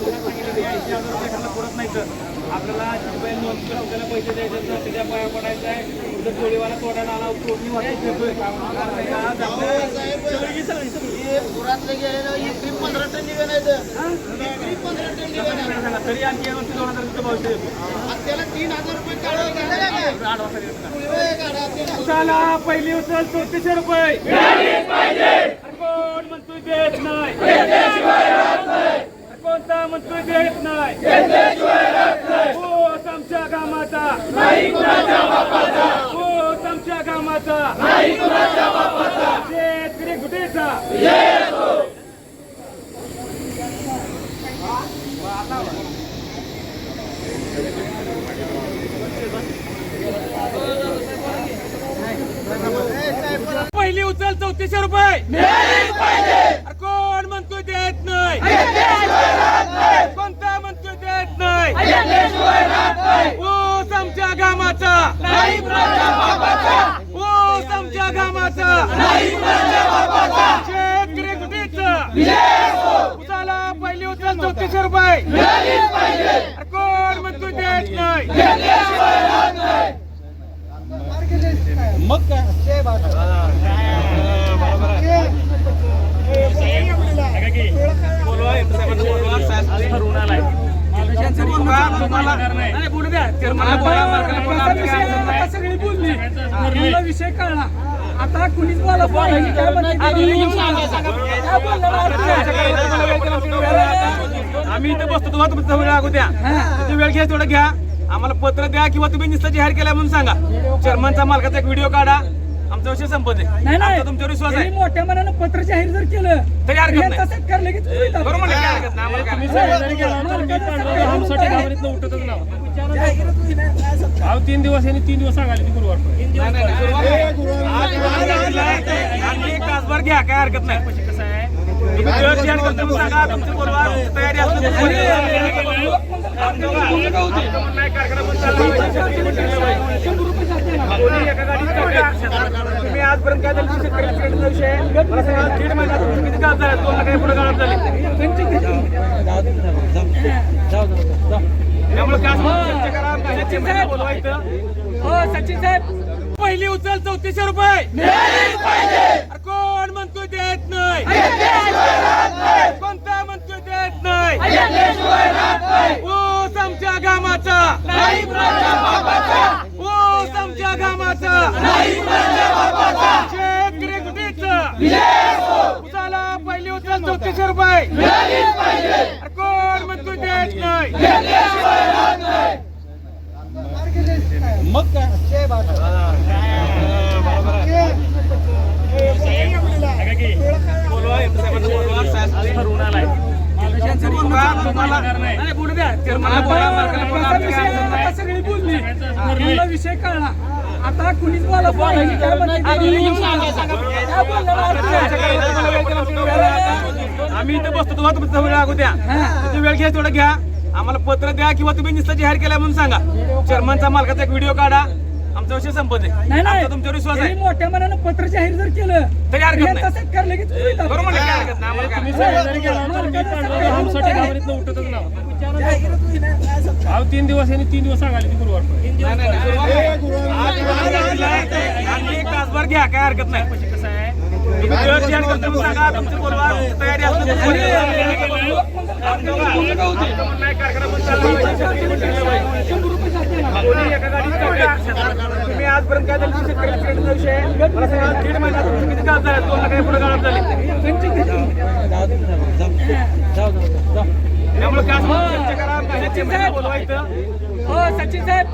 पुरत नाही तर आपल्याला बैल नोंद करून आपल्याला पैसे द्यायचे तर त्याच्या पाया पडायचं आहे उद्या जोडीवाला तोडायला आला तोडणी वाटत घेतोय कारण आज आपल्या सगळी सगळी सगळी पुरातले गेले ना एकरी पंधरा टन निघाला एकरी पंधरा टन निघाला सांगा तरी आणखी यावर्षी दोन हजार रुपये भविष्य देतो आणि त्याला तीन हजार रुपये काढावं पहिली उचल चौतीसशे रुपये. कोण म्हणतोय देत नाही. कोणता मंत्री देत नाही. हो आमच्या कामाचा. हो आमच्या कामाचा. शेतकरी कुठेचा पहिली उचल चौतीसशे रुपये अरे कोण म्हणतोय देत नाही कोणता म्हणतोय देत नाही ऊस आमच्या गामाचा ऊस आमच्या गामाचा शेतकरी कुठेच उचला पहिले उचल चौतीसशे रुपये. अरे कोण म्हणतो देत नाही. सगळी बोलली. विषय कळला आता कुणीच बोलणार? आम्ही इथे बसतो. तुम्हाला तुमचा वेळ लागू द्या. किती वेळ घ्या तेवढं घ्या. आम्हाला पत्र द्या किंवा तुम्ही निस्ता जाहीर केला म्हणून सांगा. चेअरमनचा मालकाचा एक व्हिडिओ काढा. आमचा विषय संपत आहे नाही आमचा तुमच्यावर विश्वास आहे मोठ्या मनानं पत्र जाहीर जर केलं तरी हरकत हे नाही. तसंच करलं की चुकीचं आहे. बरोबर आहे, काय हरकत नाही, आम्हाला काय. अहो तीन दिवस यांनी तीन दिवस सांगायला ती गुरुवार नाही, नाही, नाही. आज. आणखी एक तासभर घ्या काय हरकत नाही कसं आहे तुम्ही वेळ शेअर करतो म्हणून सांगा तुमची बोलवा तयारी असतो तर बोलवा. आमचं बघा, आमचं म्हणणं आहे, कारखाना बंद झाला पाहिजे, शेतकरी बंद झाला पाहिजे. कोणी एका गाडीत टाका. तुम्ही आजपर्यंत काय झालं? शेतकऱ्याच्या क्रेडिटचा विषय आहे? मला सांगा, दीड महिना तुमचे किती झाले? दोन काही पुढे गाळप झाले? त्यामुळे काय चर्चा करा बाहेरचे महिला बोलवा इथं हो सचिन साहेब. पहिली उचल चौतीसशे रुपये. कोण म्हणतोय देत नाही? कोणता म्हणतोय देत नाही? ऊस आमच्या गामाचा. कुठेच उचला पहिली उचल चौतीसशे रुपये. कोण म्हणतोय देत नाही. तुम्हाला आमची काय? अडचण नाही. आता सगळी बोलली. मला विषय कळला. आता कुणीच काय बोलणार आम्ही इथे बसतो तुम्हाला तुमचा वेळ लागू द्या. किती वेळ घ्या तेवढं घ्या. आम्हाला पत्र द्या किंवा तुम्ही निस्ता जाहीर केला म्हणून सांगा. चेअरमनचा मालकाचा एक व्हिडिओ काढा. आमचा विषय संपत आहे नाही नाही. आमचा तुमच्यावर विश्वास आहे. मोठ्या मनानं पत्र जाहीर जर केलं तरी हरकत नाही. तसंच. बरोबर काय हरकत नाही. आम्हाला काय. तीन दिवस यांनी तीन दिवस सांगायला ती गुरुवार नाही, नाही, नाही. आणखी घ्या काय हरकत नाही। कसं आहे तुम्ही वेळ शेअर करतो म्हणून सांगा तुमची बोलवा तयारी असतो तर बोलवा. आमचं म्हणणं आहे, पाहिजे, कोणी एका गाडीत तुम्ही आजपर्यंत काय झालं शेतकऱ्याच्या क्रेडिटचा विषय आहे? मला सांगा, दीड किती गाळप झाले दोन काही पुढे गाळप त्यामुळे काय हो? सचिन साहेब।